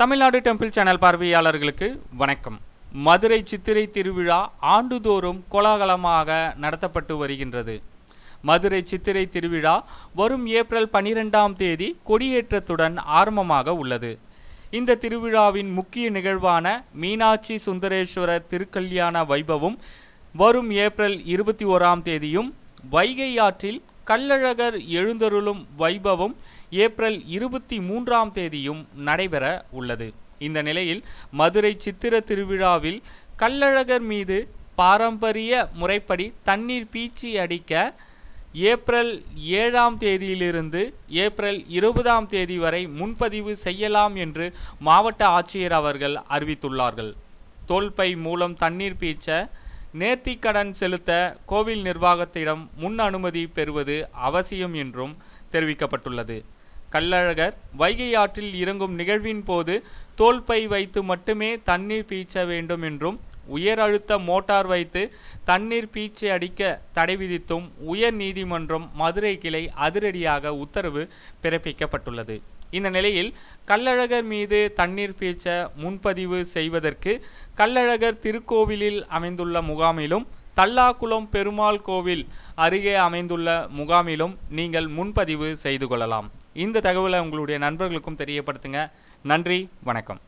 Tamil Nadu temple channel பார்வையாளர்களுக்கு வணக்கம். மதுரை சித்திரை திருவிழா ஆண்டுதோறும் கோலாகலமாக நடத்தப்பட்டு வருகின்றது. மதுரை சித்திரை திருவிழா வரும் ஏப்ரல் பனிரெண்டாம் தேதி கொடியேற்றத்துடன் ஆரம்பமாக உள்ளது. இந்த திருவிழாவின் முக்கிய நிகழ்வான மீனாட்சி சுந்தரேஸ்வரர் திருக்கல்யாண வைபவம் வரும் ஏப்ரல் இருபத்தி ஓராம் தேதியும் வைகை ஆற்றில் கள்ளழகர் எழுந்தருளும் வைபவம் ஏப்ரல் இருபத்தி மூன்றாம் தேதியும் நடைபெற உள்ளது. இந்த நிலையில் மதுரை சித்திர திருவிழாவில் கள்ளழகர் மீது பாரம்பரிய முறைப்படி தண்ணீர் பீச்சி அடிக்க ஏப்ரல் ஏழாம் தேதியிலிருந்து ஏப்ரல் இருபதாம் தேதி வரை முன்பதிவு செய்யலாம் என்று மாவட்ட ஆட்சியர் அவர்கள் அறிவித்துள்ளார்கள். தோல்பை மூலம் தண்ணீர் பீச்ச நேர்த்திக்கடன் செலுத்த கோவில் நிர்வாகத்திடம் முன் அனுமதி பெறுவது அவசியம் என்றும் தெரிவிக்கப்பட்டுள்ளது. கள்ளழகர் வைகை ஆற்றில் இறங்கும் நிகழ்வின் போது தோல்பை வைத்து மட்டுமே தண்ணீர் பீச்ச வேண்டும் என்றும் உயர் அழுத்த மோட்டார் வைத்து தண்ணீர் பீச்சை அடிக்க தடை விதித்தும் உயர் நீதிமன்றம் மதுரை கிளை அதிரடியாக உத்தரவு பிறப்பிக்கப்பட்டுள்ளது. இந்த நிலையில் கள்ளழகர் மீது தண்ணீர் பீச்ச முன்பதிவு செய்வதற்கு கள்ளழகர் திருக்கோவிலில் அமைந்துள்ள முகாமிலும் தல்லாக்குளம் பெருமாள் கோவில் அருகே அமைந்துள்ள முகாமிலும் நீங்கள் முன்பதிவு செய்து கொள்ளலாம். இந்த தகவலை உங்களுடைய நண்பர்களுக்கும் தெரியப்படுத்துங்க. நன்றி வணக்கம்.